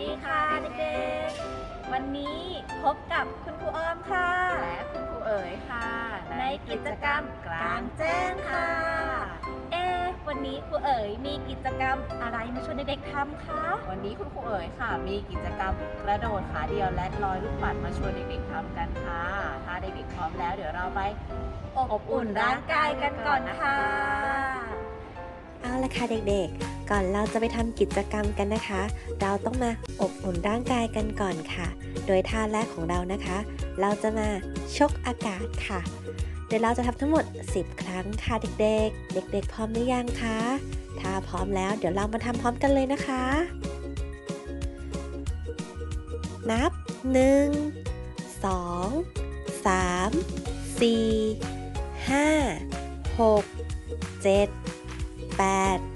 ดีค่ะเด็กๆ วันนี้พบกับคุณครูอ้อมค่ะ และคุณครูเอ๋ยค่ะ ในกิจกรรมกลางแจ้งค่ะ เอ๊ะวันนี้ครูเอ๋ยมีกิจกรรมอะไรมาชวนเด็กๆทำคะ วันนี้คุณครูเอ๋ยค่ะ มีกิจกรรมกระโดดขาเดียวและลอยลูกปัดมาชวนเด็กๆทำกันค่ะ ถ้าเด็กๆพร้อมแล้ว เดี๋ยวเราไปอบอุ่นร่างกายกันก่อนค่ะ เอาละค่ะเด็กๆ ก่อนเราจะไปทำกิจกรรมกันนะคะ เราต้องมาอบอุ่นร่างกายกันก่อนค่ะ โดยท่าแรกของเรานะคะ เราจะมาชกอากาศค่ะ เดี๋ยวเราจะทำทั้งหมด 10 ครั้งค่ะเด็กๆ เด็ก ๆ พร้อมหรือยังคะ ถ้าพร้อมแล้วเดี๋ยวเรามาทำพร้อมกันเลยนะคะ นับ 1 2 3 4 5 6 7 8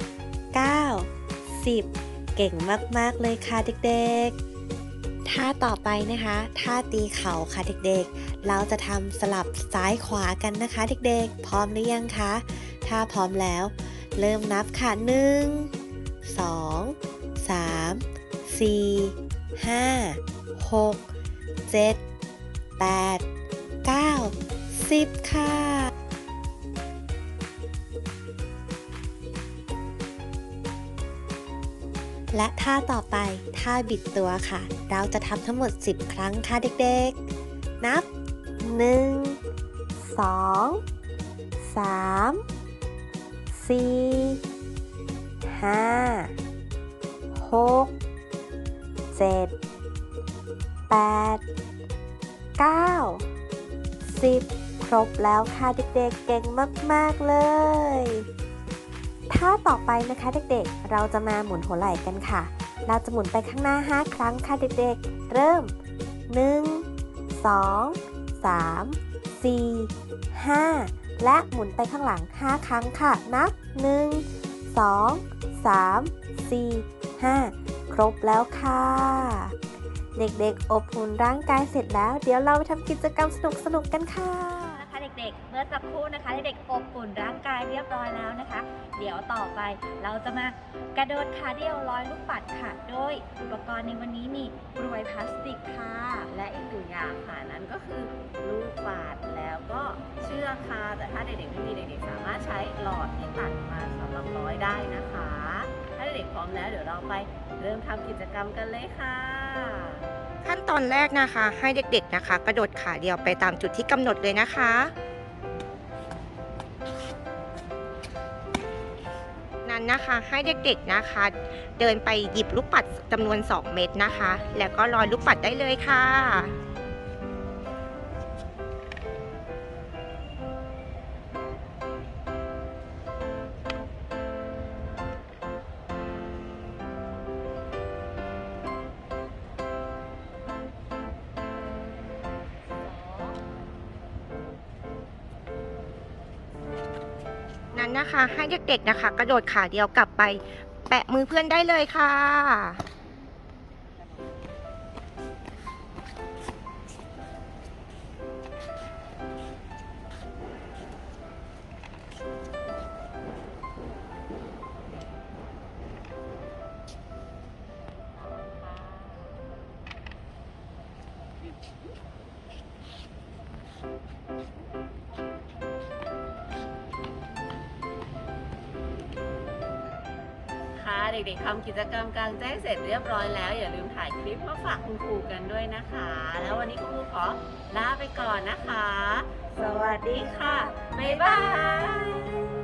10 เก่งมากๆเลยค่ะเด็กๆ ท่าต่อไปนะคะท่าตีเข่าค่ะเด็กๆ เราจะทำสลับซ้ายขวากันนะคะเด็กๆ พร้อมหรือยังคะ ถ้าพร้อมแล้ว เริ่มนับค่ะ1 2 3 4 5 6 7 8 9 10 ค่ะ และท่าต่อไปท่าบิดตัวค่ะ เราจะทำทั้งหมด 10 ครั้งค่ะเด็กๆ นับ 1 2 3 4 5 6 7 8 9 10 ครบแล้วค่ะเด็กๆ เก่งมาก ๆ เลย ท่าต่อไปนะคะเด็กๆ เราจะมาหมุนหัวไหล่กันค่ะ เราจะหมุนไปข้างหน้า 5 ครั้งค่ะเด็กๆ เริ่ม 1 2 3 4 5 และหมุนไปข้างหลัง 5 ครั้งค่ะ นับ 1 2 3 4 5 ครบแล้วค่ะ เด็กๆ อบอุ่นร่างกายเสร็จแล้ว เดี๋ยวเราไปทำกิจกรรมสนุกๆกันค่ะ เด็กๆเมื่อสักครู่นะคะเด็กๆอบอุ่นร่างกายเรียบร้อยแล้วนะคะ เดี๋ยวต่อไปเราจะมากระโดดขาเดียวร้อยลูกปัดค่ะ โดยอุปกรณ์ในวันนี้มีกรวยพลาสติกค่ะ และอีกหนึ่งอย่างค่ะนั่นก็คือลูกบาศก์แล้วก็เชือกค่ะ แต่ถ้าเด็กๆไม่มีเด็กๆสามารถใช้หลอดที่ตัดมาสำหรับร้อยได้นะคะ ถ้าเด็กๆพร้อมแล้วเดี๋ยวเราไปเริ่มทำกิจกรรมกันเลยค่ะขั้นตอนแรกนะคะให้เด็กๆนะคะ กระโดดขาเดียวไปตามจุดที่กำหนดเลยนะคะ นั้นนะคะให้เด็กๆนะคะ เดินไปหยิบลูกปัดจำนวน 2 เม็ดนะคะ แล้วก็ลอยลูกปัดได้เลยค่ะ นะคะ ให้เด็กๆนะคะ กระโดดขาเดียวกลับไป แปะมือเพื่อนได้เลยค่ะ เด็กๆทำกิจกรรมกลางแจ้งเสร็จเรียบร้อยแล้ว อย่าลืมถ่ายคลิปมาฝากคุณครูกันด้วยนะคะ แล้ววันนี้คุณครูขอลาไปก่อนนะคะ สวัสดีค่ะ บ๊ายบาย